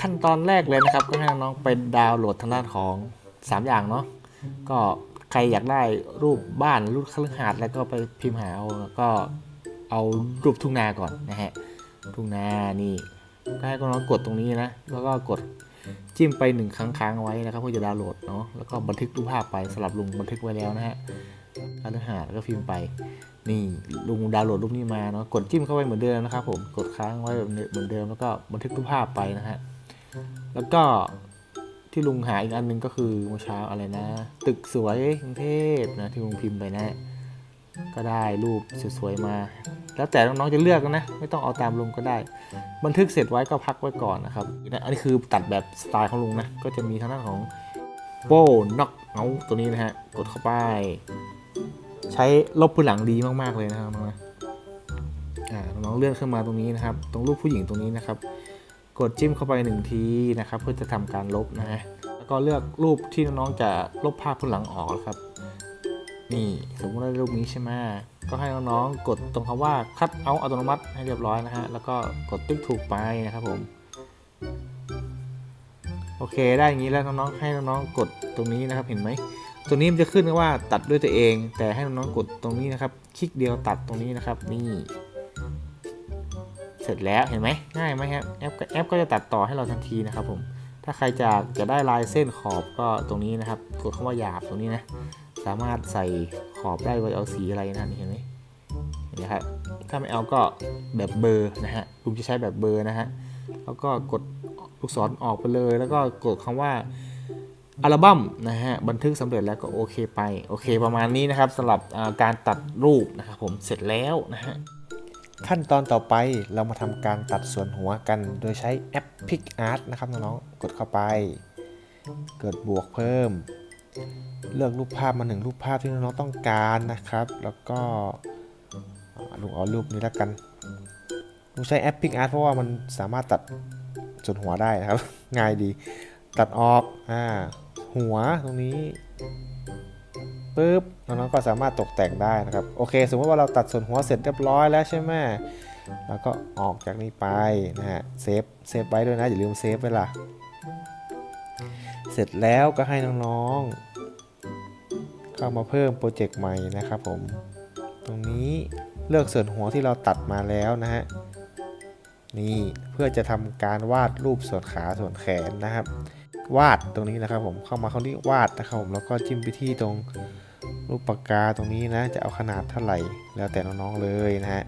ขั้นตอนแรกเลยนะครับ ก็ให้น้องๆไปดาวน์โหลดทางด้านของ 3 อย่างเนาะก็ใครอยากได้รูปบ้านรูปคฤหาสน์แล้วก็ไปพิมพ์หาเอาแล้วก็เอารูปทุ่งนาก่อนนะฮะทุ่งนานี่ก็ให้น้องกดตรงนี้นะ แล้วก็กดจิ้มไปหนึ่งครั้งค้างไว้นะครับเพื่อจะดาวน์โหลดเนาะแล้วก็บันทึกรูปภาพไปสลับลงบันทึกไว้แล้วนะฮะ คฤหาแล้วก็พิมพ์ไป นี่ลุงดาวน์โหลดรูปนี้มาเนาะกดจิ้มเข้าไปเหมือนเดิมนะครับผมกดค้างไว้เหมือนเดิมแล้วก็บันทึกรูปภาพไปนะฮะแล้วก็ที่ลุงหาอีกอันหนึงก็คือเมื่อเช้าอะไรนะ ตึกสวยกรุงเทพนะที่ลุงพิมพ์ไปนะ ก็ได้รูปสวยๆมา แล้วแต่น้องๆจะเลือกนะ ไม่ต้องเอาตามลุงก็ได้ บันทึกเสร็จไว้ก็พักไว้ก่อนนะครับอันนี้คือตัดแบบสไตล์ของลุงนะก็จะมีทางด้านของโป้น็อกเอาตัวนี้นะฮะกดเข้าไป ใช้ลบพื้นหลังดีมากๆเลยนะครับน้องนะน้องเลื่อนขึ้นมาตรงนี้นะครับ ตรงรูปผู้หญิงตรงนี้นะครับ กดจิ้มเข้าไปหนึ่งทีนะครับ เพื่อจะทำการลบนะฮะแล้วก็เลือกรูปที่น้องๆจะลบภาพพื้นหลังออกครับ นี่สมมติว่ารูปนี้ใช่ไหมก็ให้น้องๆกดตรงคำว่าคัดเอาอัตโนมัติให้เรียบร้อยนะฮะแล้วก็กดติ๊กถูกไปนะครับผมโอเคได้อย่างนี้แล้วน้องๆให้น้องๆกดตรงนี้นะครับเห็นไหม ตัวนี้มันจะขึ้นว่าตัดด้วยตัวเอง แต่ให้น้องๆกดตรงนี้นะครับ คลิกเดียวตัดตรงนี้นะครับ นี่ เสร็จแล้วเห็นไหมง่ายไหมครับแอปแอปก็จะตัดต่อให้เราทันทีนะครับผมถ้าใครจะจะได้ลายเส้นขอบก็ตรงนี้นะครับ กดคำว่าหยาบตรงนี้นะ สามารถใส่ขอบได้ว่าเอาสีอะไรนะนี่เห็นไหมเห็นไหมครับถ้าไม่เอาก็แบบเบอร์นะฮะลุงจะใช้แบบเบอร์นะฮะแล้วก็กดลูกศรออกไปเลย แล้วก็กดคำว่า อัลบั้มนะฮะบันทึกสำเร็จแล้วก็โอเคไปโอเคประมาณนี้นะครับสำหรับการตัดรูปนะครับผมเสร็จแล้วนะฮะขั้นตอนต่อไปเรามาทำการตัดส่วนหัวกัน โดยใช้แอป PicArt นะครับน้องๆกดเข้าไป เกิดบวกเพิ่ม เลือกรูปภาพมาหนึ่งรูปภาพที่น้องๆต้องการนะครับ แล้วก็ลุงเอารูปนี้แล้วกันลุงใช้แอป PicArt เพราะว่ามันสามารถตัดส่วนหัวได้นะครับ ง่ายดีตัดออกอ่า หัวตรงนี้ปุ๊บน้องๆก็สามารถตกแต่งได้นะครับโอเค สมมติว่าเราตัดส่วนหัวเสร็จเรียบร้อยแล้วใช่ไหมแล้วก็ออกจากนี้ไปนะฮะเซฟเซฟไว้ด้วยนะอย่าลืมเซฟไว้ล่ะเสร็จแล้วก็ให้น้องๆ เข้ามาเพิ่มโปรเจกต์ใหม่นะครับผม ตรงนี้เลือกส่วนหัวที่เราตัดมาแล้วนะฮะนี่เพื่อจะทำการวาดรูปส่วนขาส่วนแขนนะครับ วาดตรงนี้นะครับผมเข้ามาเขาที่วาดนะครับผมแล้วก็จิ้มไปที่ตรงรูปปากกาตรงนี้นะ จะเอาขนาดเท่าไหร่แล้วแต่น้องๆเลยนะฮะ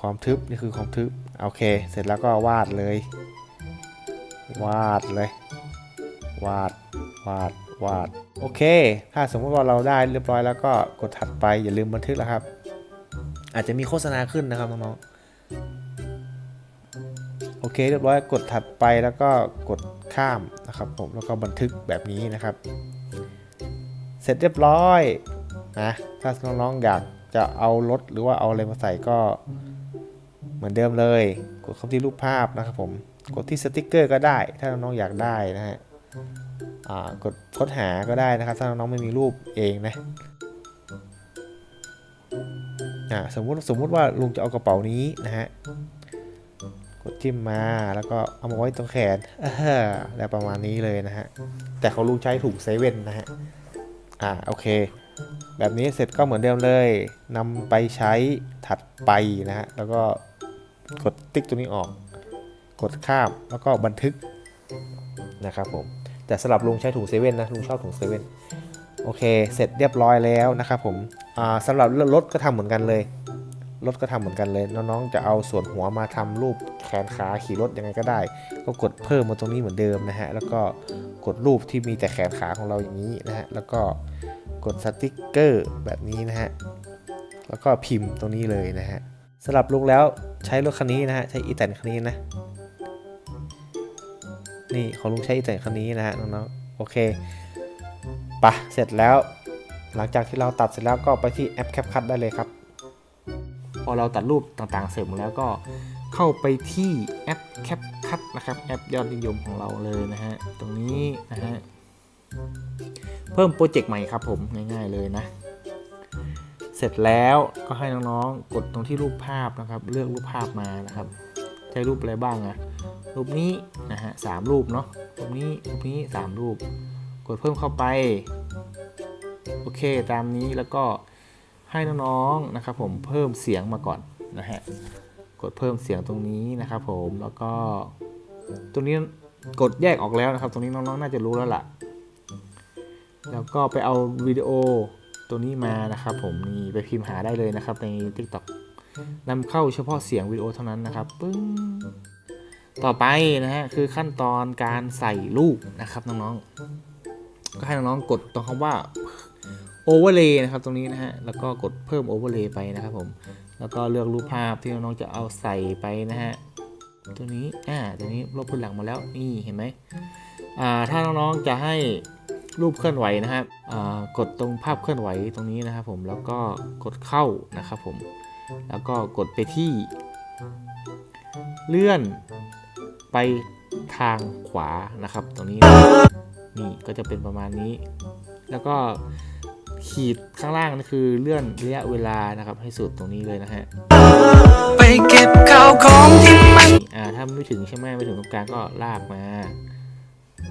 ความทึบนี่คือความทึบโอเค เสร็จแล้วก็วาดเลย วาดเลย วาดวาดวาดโอเค ถ้าสมมติว่าเราได้เรียบร้อยแล้วก็กดถัดไปอย่าลืมบันทึกนะครับ อาจจะมีโฆษณาขึ้นนะครับน้องๆ โอเคเรียบร้อยกดถัดไปแล้วก็กดข้ามนะครับผมแล้วก็บันทึกแบบนี้นะครับ เสร็จเรียบร้อยนะถ้าน้องๆอยากจะเอารถหรือว่าเอาอะไรมาใส่ก็เหมือนเดิมเลย กดเข้าที่รูปภาพนะครับผมกดที่สติกเกอร์ก็ได้ ถ้าน้องๆอยากได้นะฮะกดค้นหาก็ได้นะครับ ถ้าน้องๆไม่มีรูปเองนะอ่าสมมติสมมติว่าลุงจะเอากระเป๋านี้นะฮะ กดจิ้มมาแล้วก็เอามาไว้ตรงแขนเออแล้วประมาณนี้เลยนะฮะ แต่เขาลุงใช้ถุงเซเว่นนะฮะ อ่าโอเค แบบนี้เสร็จก็เหมือนเดิมเลยนำไปใช้ถัดไปนะฮะ แล้วก็กดติ๊กตัวนี้ออก กดข้ามแล้วก็บันทึกนะครับผม แต่สำหรับลุงใช้ถุงเซเว่นนะลุงชอบถุงเซเว่นโอเค เสร็จเรียบร้อยแล้วนะครับผมอ่าสำหรับรถก็ทำเหมือนกันเลย รถก็ทำเหมือนกันเลย น้องๆจะเอาส่วนหัวมาทำรูปแขนขาขี่รถยังไงก็ได้ ก็กดเพิ่มมาตรงนี้เหมือนเดิมนะฮะ แล้วก็กดรูปที่มีแต่แขนขาของเราอย่างนี้นะฮะ แล้วก็กดสติกเกอร์แบบนี้นะฮะ แล้วก็พิมพ์ตรงนี้เลยนะฮะสำหรับลุงแล้วใช้รถคันนี้นะฮะ ใช้อีแตนคันนี้นะ นี่ของลุงใช้อีแตนคันนี้นะฮะน้องๆ โอเคปะเสร็จแล้ว หลังจากที่เราตัดเสร็จแล้วก็ไปที่แอป CapCut ได้เลยครับ พอเราตัดรูปต่างๆ เสร็จหมดแล้วก็เข้าไปที่แอป CapCut นะครับ แอปยอดนิยมของเราเลยนะฮะ ตรงนี้นะฮะ เพิ่มโปรเจกต์ใหม่ครับผมง่ายๆเลยนะ เสร็จแล้วก็ให้น้องๆ กดตรงที่รูปภาพนะครับ เลือกรูปภาพมานะครับ ใช้รูปอะไรบ้างอะรูปนี้นะฮะสามรูปเนาะ รูปนี้ รูปนี้สามรูป กดเพิ่มเข้าไป โอเค ตามนี้แล้วก็ ให้น้องๆนะครับผมเพิ่มเสียงมาก่อนนะฮะกดเพิ่มเสียงตรงนี้นะครับผมแล้วก็ตรงนี้กดแยกออกแล้วนะครับ ตรงนี้น้องๆน่าจะรู้แล้วล่ะ แล้วก็ไปเอาวิดีโอตัวนี้มานะครับผมนี่ไปพิมพ์หาได้เลยนะครับใน TikTok นำเข้าเฉพาะเสียงวิดีโอเท่านั้นนะครับปึ้งต่อไปนะฮะคือขั้นตอนการใส่รูปนะครับน้องๆก็ให้น้องๆกดตรงคำว่า overlay นะครับตรงนี้นะฮะ แล้วก็กดเพิ่ม overlay ไปนะครับผม แล้วก็เลือกรูปภาพที่น้องๆจะเอาใส่ไปนะฮะ ตัวนี้ อ่า ตัวนี้ลบพื้นหลังมาแล้ว นี่เห็นไหมอ่า ถ้าน้องๆจะให้รูปเคลื่อนไหวนะครับอ่ากดตรงภาพเคลื่อนไหวตรงนี้นะครับผม แล้วก็กดเข้านะครับผม แล้วก็กดไปที่ เลื่อนไปทางขวานะครับ ตรงนี้ นี่ก็จะเป็นประมาณนี้ แล้วก็ ขีดข้างล่างนี่คือเลื่อนระยะเวลานะครับ ให้สุดตรงนี้เลยนะฮะไปเก็บข้าวของที่มันนี่อ่าถ้าไม่ถึงใช่ไหมไม่ถึงตรงกลางก็ลากมา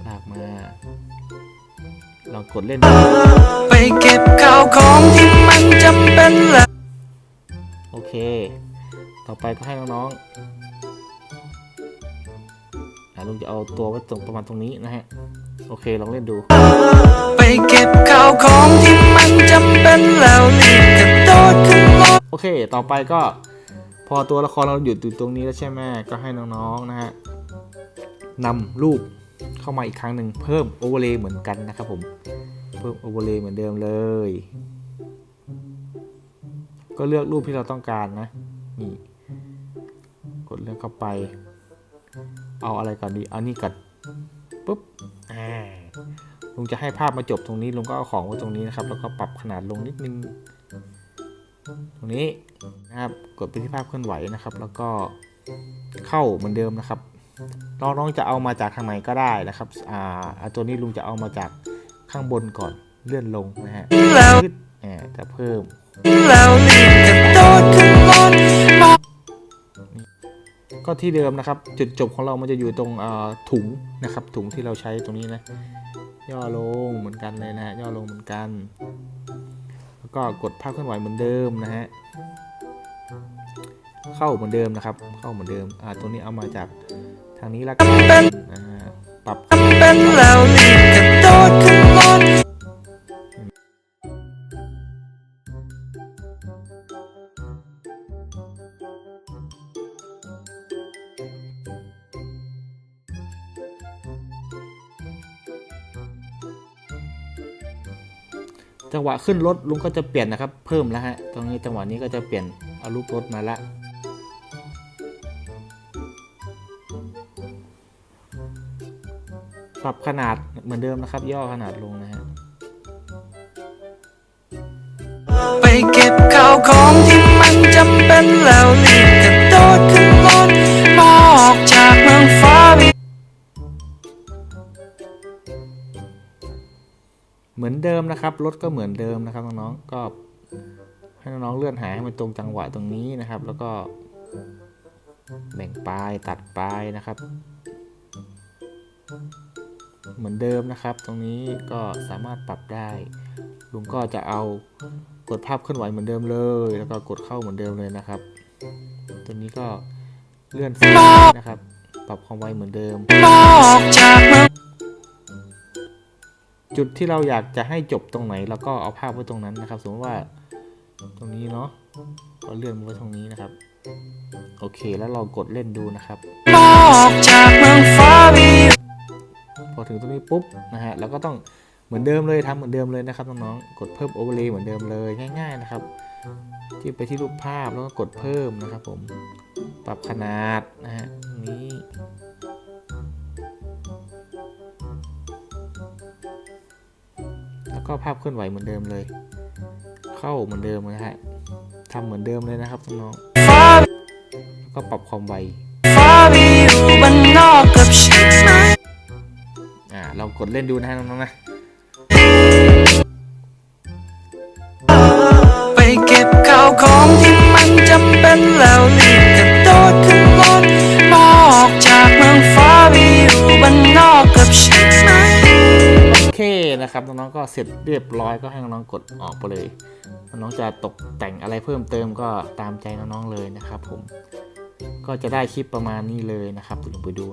ลากมาลองกดเล่นดูไปเก็บข้าวของที่มันจำเป็นแล้วโอเค ต่อไปก็ให้น้องๆอ่า ลุงจะเอาตัวไว้ตรงประมาณตรงนี้นะฮะ โอเคลองเล่นดู ไปเก็บข้าวของที่มันจำเป็นแล้วรีบกระโดดขึ้นรถโอเค ต่อไปก็ พอตัวละครเราหยุดอยู่ตรงนี้แล้วใช่ไหมก็ให้น้องๆนะฮะนำรูปเข้ามาอีกครั้งหนึ่งเพิ่มโอเวอร์เลย์เหมือนกันนะครับผม เพิ่มโอเวอร์เลย์เหมือนเดิมเลย ก็เลือกรูปที่เราต้องการนะ นี่ กดเลือกเข้าไป เอาอะไรก่อนดี เอานี่ก่อนปุ๊บอ่าลุงจะให้ภาพมาจบตรงนี้ลุงก็เอาของไว้ตรงนี้นะครับ แล้วก็ปรับขนาดลงนิดนึง ตรงนี้นะครับกดไปที่ภาพเคลื่อนไหวนะครับ แล้วก็เข้าเหมือนเดิมนะครับน้องๆจะเอามาจากทางไหนก็ได้นะครับอ่าอ่าตัวนี้ลุงจะเอามาจากข้างบนก่อนเลื่อนลงนะฮะแล้วขึ้นอ่าจะเพิ่มแล้วรีบกระโดดขึ้นรถมอง ก็ที่เดิมนะครับ จุดจบของเรามันจะอยู่ตรงถุงนะครับ ถุงที่เราใช้ตรงนี้นะ ย่อลงเหมือนกันเลยนะฮะ ย่อลงเหมือนกัน แล้วก็กดภาพเคลื่อนไหวเหมือนเดิมนะฮะ เข้าเหมือนเดิมนะครับ เข้าเหมือนเดิม อ่าตัวนี้เอามาจากทางนี้ละกันนะฮะปรับเป็นแล้วรีบกโดดขึ้น จังหวะขึ้นรถลุงก็จะเปลี่ยนนะครับ เพิ่มแล้วฮะตรงนี้จังหวะนี้ก็จะเปลี่ยนเอารูปรถมาละปรับขนาดเหมือนเดิมนะครับ ย่อขนาดลงนะฮะไปเก็บข้าวของที่มันจำเป็นแล้วรี มือนเดิมนะครับรถก็เหมือนเดิมนะครับน้องๆก็ให้น้องๆเลื่อนหาให้มันตรงจังหวะตรงนี้นะครับ แล้วก็แบ่งปลายตัดปลายนะครับ เหมือนเดิมนะครับ ตรงนี้ก็สามารถปรับได้ลุงก็จะเอากดภาพเคลื่อนไหวเหมือนเดิมเลย แล้วก็กดเข้าเหมือนเดิมเลยนะครับ ตัวนี้ก็เลื่อนซ้ายนะครับ ปรับความไวเหมือนเดิมมองออก จากเมืองจุดที่เราอยากจะให้จบตรงไหนเราก็เอาภาพไว้ตรงนั้นนะครับ สมมติว่าตรงนี้เนาะก็เลื่อนมาไว้ตรงนี้นะครับ โอเคแล้วเรากดเล่นดูนะครับมองออกจากเมืองฟ้าวิพอถึงตรงนี้ปุ๊บนะฮะเราก็ต้องเหมือนเดิมเลยทำเหมือนเดิมเลยนะครับน้องๆกดเพิ่มโอเวอร์เลย์เหมือนเดิมเลยง่าย ๆนะครับที่ไปที่รูปภาพแล้วก็กดเพิ่มนะครับ ผมปรับขนาดนะฮะนี้ แล้วก็ภาพเคลื่อนไหวเหมือนเดิมเลย เข้าเหมือนเดิมนะฮะทำเหมือนเดิมเลยนะครับน้องแล้วก็ปรับความไวฟ้าวิอยู่บ้านนอกกับฉันไหมอ่าเรากดเล่นดูนะฮะน้องๆนะไปเก็บข้าวของที่มันจำเป็น นะครับน้องๆก็เสร็จเรียบร้อยก็ให้น้องๆกดออกไปเลย น้องๆจะตกแต่งอะไรเพิ่มเติมก็ตามใจน้องๆเลยนะครับผมก็จะได้คลิปประมาณนี้เลยนะครับเดี๋ยวไปดู